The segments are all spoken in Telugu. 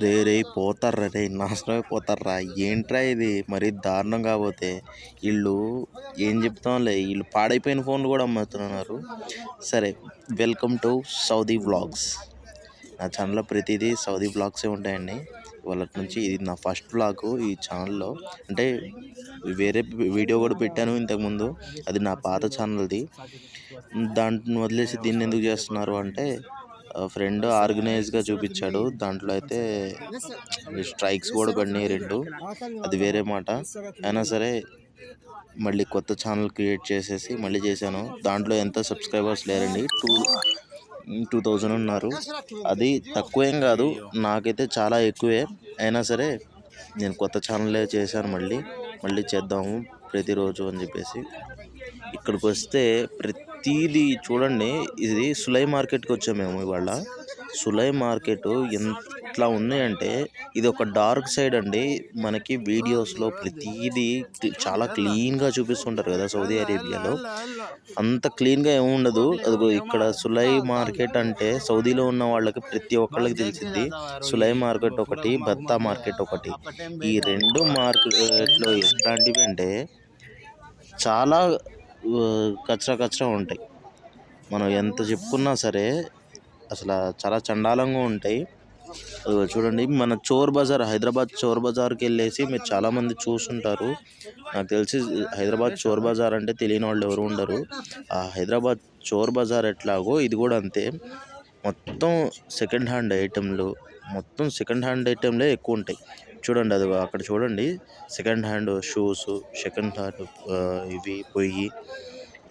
రే రే పోతారా రే నాశనం అయిపోతారా ఏంట్రా ఇది? మరీ దారుణం కాకపోతే వీళ్ళు ఏం చెప్తాంలే వీళ్ళు పాడైపోయిన ఫోన్లు కూడా అమ్ముతున్నారు. సరే వెల్కమ్ టు సౌదీ వ్లాగ్స్. నా ఛానల్లో ప్రతిదీ సౌదీ వ్లాగ్సే ఉంటాయండి. వాళ్ళ నుంచి ఇది నా ఫస్ట్ బ్లాగ్ ఈ ఛానల్లో. అంటే వేరే వీడియో కూడా పెట్టాను ఇంతకుముందు. అది నా పాత ఛానల్ది. దాంట్లో వదిలేసి దీన్ని ఎందుకు చేస్తున్నారు అంటే ఫ్రెండ్ ఆర్గనైజ్గా చూపించాడు. దాంట్లో అయితే స్ట్రైక్స్ కూడా పడినాయి రెండు. అది వేరే మాట. అయినా సరే మళ్ళీ కొత్త ఛానల్ క్రియేట్ చేసేసి మళ్ళీ చేశాను. దాంట్లో ఎంత సబ్స్క్రైబర్స్ లేరండి? టూ టూ థౌజండ్ ఉన్నారు. అది తక్కువేం కాదు. నాకైతే చాలా ఎక్కువే. అయినా సరే నేను కొత్త ఛానలే చేశాను మళ్ళీ. మళ్ళీ చేద్దాము ప్రతిరోజు అని చెప్పేసి. ఇక్కడికి వస్తే ప్రతిదీ చూడండి. ఇది సులై మార్కెట్కి వచ్చాము మేము ఇవాళ. సులై మార్కెట్ ఎట్లా ఉన్నాయంటే ఇది ఒక డార్క్ సైడ్ అండి. మనకి వీడియోస్లో ప్రతిదీ చాలా క్లీన్గా చూపిస్తుంటారు కదా సౌదీ అరేబియాలో. అంత క్లీన్గా ఏమి ఉండదు. అదిగో ఇక్కడ సులై మార్కెట్ అంటే సౌదీలో ఉన్న వాళ్ళకి ప్రతి ఒక్కళ్ళకి తెలిసింది సులై మార్కెట్ ఒకటి బత్తా మార్కెట్ ఒకటి. ఈ రెండు మార్కెట్లో ఎట్లాంటివి అంటే చాలా కచ్చరా కచ్చరా ఉంటాయి. మనం ఎంత చెప్పుకున్నా సరే అసలు చాలా చండాలంగా ఉంటాయి. చూడండి మన చోర్ బజార్ హైదరాబాద్ చోర్ బజార్కి వెళ్ళేసి మీరు చాలామంది చూసుంటారు. నాకు తెలిసి హైదరాబాద్ చోర్ బజార్ అంటే తెలియని వాళ్ళు ఎవరు ఉండరు. ఆ హైదరాబాద్ చోర్ బజార్ ఎట్లాగో ఇది కూడా అంతే. మొత్తం సెకండ్ హ్యాండ్ ఐటెంలు మొత్తం సెకండ్ హ్యాండ్ ఐటెంలే ఎక్కువ ఉంటాయి. చూడండి అది అక్కడ చూడండి. Second hand shoes second hand ఇవి పొయ్యి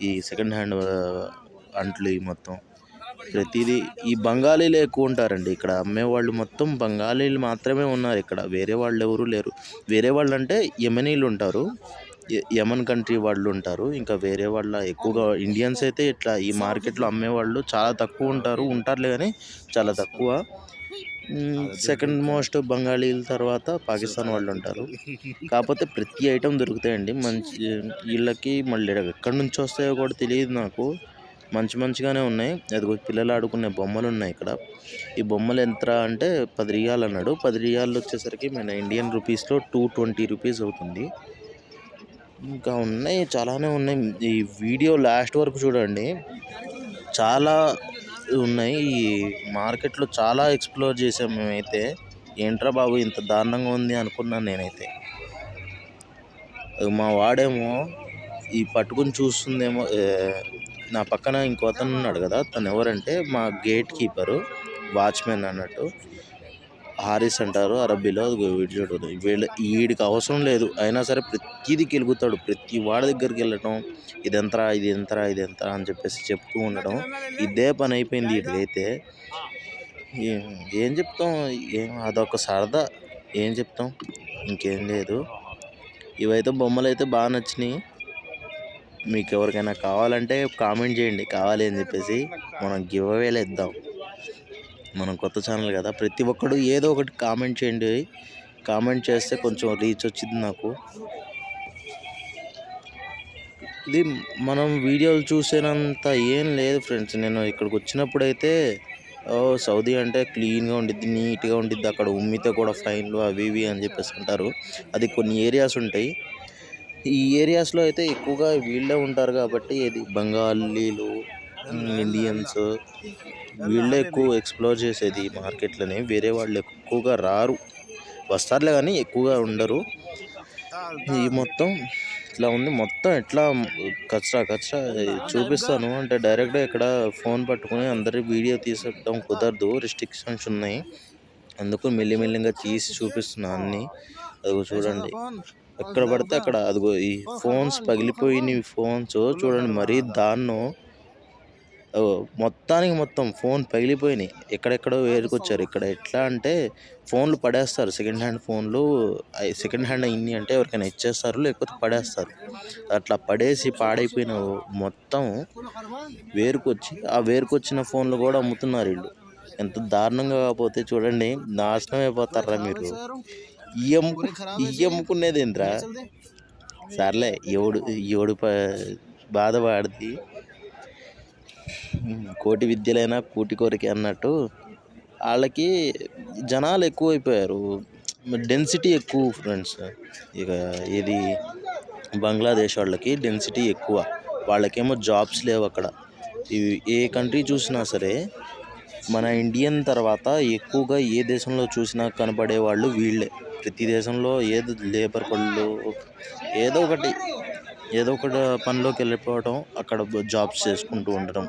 ఈ సెకండ్ హ్యాండ్ అంట్లు ఇవి మొత్తం. ప్రతిదీ ఈ బంగాళీలు ఎక్కువ ఉంటారండి ఇక్కడ. అమ్మేవాళ్ళు మొత్తం బంగాళీలు మాత్రమే ఉన్నారు ఇక్కడ. వేరే వాళ్ళు ఎవరు లేరు. వేరే వాళ్ళు అంటే యమనీలు ఉంటారు. యమన్ కంట్రీ వాళ్ళు ఉంటారు. ఇంకా వేరే వాళ్ళ ఎక్కువగా ఇండియన్స్ అయితే ఇట్లా ఈ మార్కెట్లో అమ్మేవాళ్ళు చాలా తక్కువ ఉంటారు. ఉంటారులే కానీ చాలా తక్కువ. సెకండ్ మోస్ట్ బంగాళీల తర్వాత పాకిస్తాన్ వాళ్ళు ఉంటారు. కాకపోతే ప్రతి ఐటెం దొరుకుతాయండి. మంచి వీళ్ళకి మళ్ళీ ఎక్కడి నుంచి వస్తాయో కూడా తెలియదు నాకు. మంచి మంచిగానే ఉన్నాయి. అదిగో పిల్లలు ఆడుకునే బొమ్మలు ఉన్నాయి ఇక్కడ. ఈ బొమ్మలు ఎంత అంటే పది రియాలు అన్నాడు. పది రియాలు వచ్చేసరికి మన ఇండియన్ రూపీస్లో టూ ట్వంటీ రూపీస్ అవుతుంది. ఇంకా ఉన్నాయి చాలానే ఉన్నాయి. ఈ వీడియో లాస్ట్ వరకు చూడండి. చాలా ఉన్నాయి. ఈ మార్కెట్లో చాలా ఎక్స్ప్లోర్ చేసాం మేమైతే. ఏంట్రా బాబు ఇంత దారుణంగా ఉంది అనుకున్నాను నేనైతే. మా వాడేమో ఈ పట్టుకుని చూస్తుందేమో నా పక్కన ఇంకో అతను ఉన్నాడు కదా తను ఎవరంటే మా గేట్ కీపరు వాచ్మెన్ అన్నట్టు. హారిస్ అంటారు అరబ్బీలో అదిగో వీడు వీళ్ళ వీడికి అవసరం లేదు. అయినా సరే ప్రతిదీ గెలుగుతాడు ప్రతి వాడి దగ్గరికి వెళ్ళటం ఇది ఎంతరా ఇది ఎంతరా ఇది ఎంతరా అని చెప్పేసి చెప్తూ ఉండడం ఇదే పని అయిపోయింది వీటిదైతే ఏం- ఏం చెప్తాం? ఏం అదొక సరదా. ఏం చెప్తాం? ఇంకేం లేదు. ఇవైతే బొమ్మలు అయితే బాగా నచ్చినాయి. మీకు ఎవరికైనా కావాలంటే కామెంట్ చేయండి. కావాలి అని చెప్పేసి మనం గివ్ అవేలు ఇద్దాం మనం కొత్త ఛానల్ కదా ప్రతి ఒక్కడు ఏదో ఒకటి కామెంట్ చేయండి. కామెంట్ చేస్తే కొంచెం రీచ్ వచ్చింది నాకు. ఇది మనం వీడియోలు చూసేనంత ఏం లేదు ఫ్రెండ్స్. నేను ఇక్కడికి వచ్చినప్పుడైతే ఓ సౌదీ అంటే క్లీన్గా ఉండిద్ది నీట్గా ఉండిద్ది. అక్కడ ఉమ్మితే కూడా ఫైన్లు అవి ఇవి అని చెప్పేసి అంటారు. అది కొన్ని ఏరియాస్ ఉంటాయి. ఈ ఏరియాస్లో అయితే ఎక్కువగా వీళ్ళే ఉంటారు కాబట్టి ఇది బెంగాలీలు ఇండియన్స్. వీళ్ళే ఎక్కువ ఎక్స్ప్లోర్ చేసేది మార్కెట్లని. వేరే వాళ్ళు ఎక్కువగా రారు. వస్తారులే కానీ ఎక్కువగా ఉండరు. ఈ మొత్తం ఇట్లా ఉంది. మొత్తం ఎట్లా కచ్చరా కచ్చరా చూపిస్తాను. అంటే డైరెక్ట్గా ఇక్కడ ఫోన్ పట్టుకొని అందరి వీడియో తీసడం కుదరదు. రిస్ట్రిక్షన్స్ ఉన్నాయి. అందుకు మెల్లిమెల్లిగా తీసి చూపిస్తున్నా అన్ని. అదిగో చూడండి. ఎక్కడ పడితే అక్కడ. అదిగో ఈ ఫోన్స్ పగిలిపోయినవి ఫోన్స్ చూడండి మరీ దాన్నో. మొత్తానికి మొత్తం ఫోన్ పగిలిపోయినాయి. ఎక్కడెక్కడో వేరుకొచ్చారు. ఇక్కడ ఎట్లా అంటే ఫోన్లు పడేస్తారు. సెకండ్ హ్యాండ్ ఫోన్లు సెకండ్ హ్యాండ్ అయింది అంటే ఎవరికైనా ఇచ్చేస్తారు లేకపోతే పడేస్తారు. అట్లా పడేసి పాడైపోయిన మొత్తం వేరుకొచ్చి ఆ వేరుకొచ్చిన ఫోన్లు కూడా అమ్ముతున్నారు వీళ్ళు. ఎంత దారుణంగా కాకపోతే చూడండి నాశనం అయిపోతారా మీరు? ఇయ్యం ఇయ్యమ్ముకునేది ఏంట్రా సర్లే ఎవడు ఎవడు ప బాధ వాడిది కోటి విద్యలైనా కూటి కోరిక అన్నట్టు వాళ్ళకి జనాలు ఎక్కువైపోయారు. డెన్సిటీ ఎక్కువ ఫ్రెండ్స్ ఇక ఇది బంగ్లాదేశ్ వాళ్ళకి డెన్సిటీ ఎక్కువ. వాళ్ళకేమో జాబ్స్ లేవు అక్కడ. ఏ కంట్రీ చూసినా సరే మన ఇండియన్ తర్వాత ఎక్కువగా ఏ దేశంలో చూసినా కనపడే వాళ్ళు. వీళ్ళే ప్రతి దేశంలో ఏదో లేబర్ పళ్ళు ఏదో ఒకటి ఏదో ఒకటి పనిలోకి వెళ్ళిపోవడం అక్కడ జాబ్స్ చేసుకుంటూ ఉండడం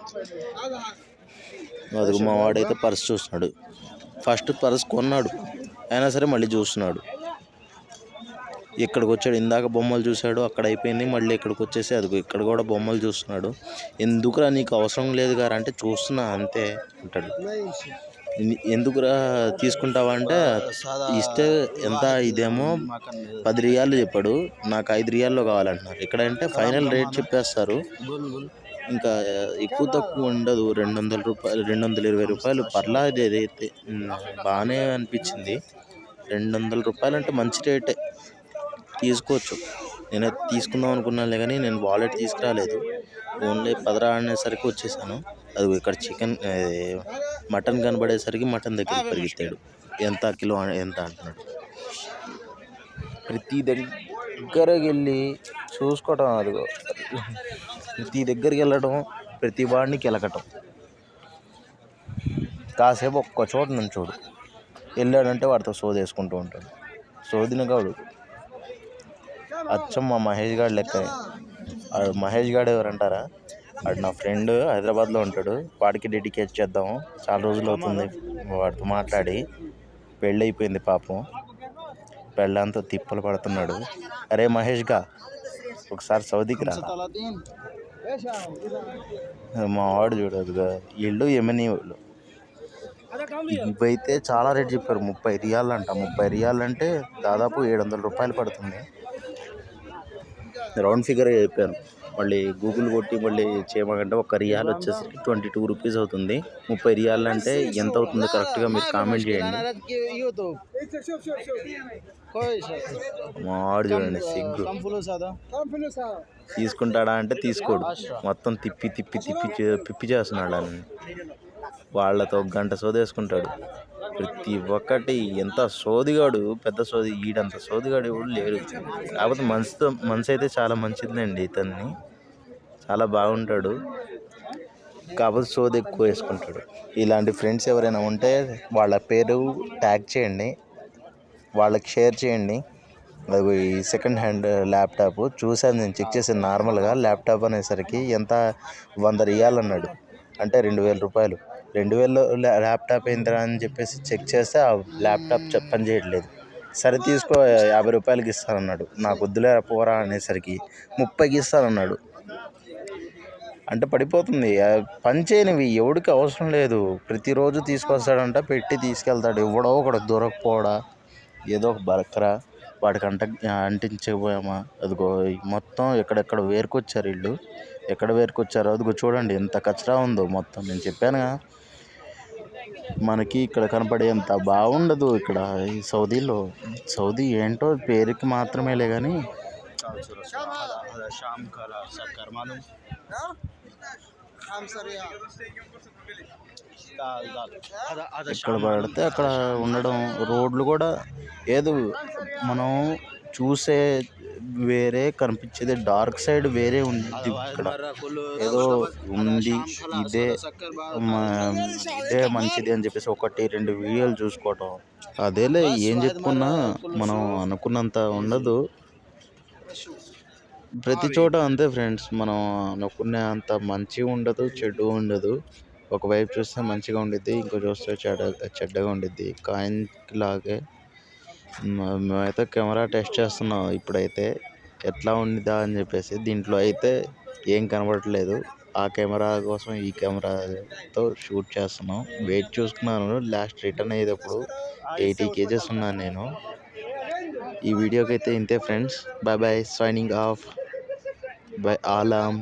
అది మా వాడైతే పర్స్ చూస్తున్నాడు. ఫస్ట్ పర్స్ కొన్నాడు. అయినా సరే మళ్ళీ చూస్తున్నాడు. ఇక్కడికి వచ్చాడు. ఇందాక బొమ్మలు చూశాడు. అక్కడ అయిపోయింది. మళ్ళీ ఇక్కడికి వచ్చేసి అది ఇక్కడ కూడా బొమ్మలు చూస్తున్నాడు. ఎందుకురా నీకు అవసరం లేదు గారా? అంటే చూస్తున్నా అంతే అంటాడు. ఎందుకురా తీసుకుంటావా అంటే ఇస్తే ఎంత ఇదేమో పది రియాలు చెప్పాడు. నాకు ఐదు రియాల్లో కావాలంటున్నారు. ఇక్కడ అంటే ఫైనల్ రేట్ చెప్పేస్తారు. ఇంకా ఎక్కువ తక్కువ ఉండదు. రెండు వందల రూపాయలు రెండు వందల ఇరవై రూపాయలు పర్లేదు ఏదైతే బాగానే అనిపించింది. రెండు వందల రూపాయలు అంటే మంచి రేటే. తీసుకోవచ్చు. నేను అది తీసుకుందాం అనుకున్నాను కానీ నేను వాలెట్ తీసుకురాలేదు. ఓన్లీ పదరా అనేసరికి వచ్చేసాను. అది ఇక్కడ చికెన్ మటన్ కనబడేసరికి మటన్ దగ్గర పరిగెత్తాడు. ఎంత కిలో ఎంత అంటున్నాడు. ప్రతి దగ్గరకి వెళ్ళి చూసుకోవటం అదిగో. ప్రతి దగ్గరికి వెళ్ళడం ప్రతి వాడిని కెలకటం. కాసేపు ఒక్క చోట నుంచోడు వెళ్ళాడంటే వాడితో సోది వేసుకుంటూ ఉంటాడు. సోదిన గాడు. అచ్చం మా మహేష్ గాడు లెక్క. మహేష్ గాడు ఎవరంటారా? వాడు నా ఫ్రెండ్ హైదరాబాద్లో ఉంటాడు. వాడికి డెడికేట్ చేద్దాం చాలా రోజులు అవుతుంది వాడితో మాట్లాడి. పెళ్ళి అయిపోయింది పాపం. పెళ్ళంతా తిప్పలు పడుతున్నాడు. అరే మహేష్గా ఒకసారి సౌదీకి రా. మా వాడు చూడదుగా వీళ్ళు యమనీ వాళ్ళు. ఇవైతే చాలా రేట్ చెప్పారు. ముప్పై రియాలు అంట ముప్పై రియాలు అంటే దాదాపు ఏడు వందల రూపాయలు పడుతుంది. రౌండ్ ఫిగర్ చెప్పాను. మళ్ళీ గూగుల్ కొట్టి మళ్ళీ చేయమంటే ఒక రియాల్ వచ్చేసరికి ట్వంటీ టూ రూపీస్ అవుతుంది. ముప్పై రియాల్ అంటే ఎంత అవుతుందో కరెక్ట్గా మీరు కామెంట్ చేయండి. మాడు చూడండి సిగ్గు. తీసుకుంటాడా అంటే తీసుకోడు. మొత్తం తిప్పి తిప్పి తిప్పి తిప్పి పిప్పి చేస్తున్నాడు అని వాళ్ళతో గంట సోదేసుకుంటాడు. ప్రతి ఒక్కటి ఎంత సోదిగాడు పెద్ద సోది ఈడంత సోదిగాడు ఎవడు లేడు. కాకపోతే మనసుతో మనసు అయితే చాలా మంచిదండి ఇతన్ని. చాలా బాగుంటాడు. కాకపోతే సోది ఎక్కువ వేసుకుంటాడు. ఇలాంటి ఫ్రెండ్స్ ఎవరైనా ఉంటే వాళ్ళ పేరు ట్యాగ్ చేయండి. వాళ్ళకి షేర్ చేయండి. అది ఈ సెకండ్ హ్యాండ్ ల్యాప్టాప్ చూశాను నేను చెక్ చేసి నార్మల్గా ల్యాప్టాప్ అనేసరికి ఎంత వంద ఇవ్వాలన్నాడు అంటే రెండు వేల రూపాయలు. రెండు వేలలో ల్యాప్టాప్ ఏందిరా అని చెప్పేసి చెక్ చేస్తే ఆ ల్యాప్టాప్ పని చేయట్లేదు. సరే తీసుకో యాభై రూపాయలకి ఇస్తానన్నాడు. నాకు వద్దులే పోరా అనేసరికి ముప్పైకి ఇస్తానన్నాడు. అంటే పడిపోతుంది. పని చేయనివి ఎవడికి అవసరం లేదు. ప్రతిరోజు తీసుకొస్తాడంట పెట్టి తీసుకెళ్తాడు. ఎవడో ఒకడు దొరకపోవడా ఏదో ఒక బరకరా. వాడికి అంట అంటించకపోయామా? అదిగో మొత్తం ఎక్కడెక్కడ వేరుకొచ్చారు వీళ్ళు. ఎక్కడ పేరుకొచ్చారో అదిగో చూడండి ఎంత కచరా ఉందో మొత్తం. నేను చెప్పానుగా మనకి ఇక్కడ కనపడేంత బాగుండదు ఇక్కడ ఈ సౌదీలో. సౌదీ ఏంటో పేరుకి మాత్రమేలే కానీ ఇక్కడ పడితే అక్కడ ఉండడం రోడ్లు కూడా ఏదో మనం చూసే వేరే కనిపించేది డార్క్ సైడ్ వేరే ఉంది ఇక్కడ. ఏదో ఉంది ఇదే ఇదే మంచిది అని చెప్పేసి ఒకటి రెండు వీడియోలు చూసుకోవటం. అదేలే ఏం చెప్పుకున్నా మనం అనుకున్నంత ఉండదు. ప్రతి చోట అంతే ఫ్రెండ్స్ మనం అనుకునే అంత మంచి ఉండదు చెడు ఉండదు. ఒకవైపు చూస్తే మంచిగా ఉండిద్ది ఇంకో చూస్తే చెడ చెడ్డగా ఉండిద్ది. కాయిన్ లాగే మేమైతే కెమెరా టెస్ట్ చేస్తున్నాం ఇప్పుడైతే. ఎట్లా ఉండిద్దా అని చెప్పేసి. దీంట్లో అయితే ఏం కనబడట్లేదు. ఆ కెమెరా కోసం ఈ కెమెరాతో షూట్ చేస్తున్నాం. వెయిట్ చూసుకున్నాను లాస్ట్ రిటర్న్ అయ్యేటప్పుడు ఎయిటీ కేజెస్ ఉన్నాను నేను. ఈ వీడియోకి అయితే ఇంతే friends. Bye bye. Signing off. Bye ఆలామ్.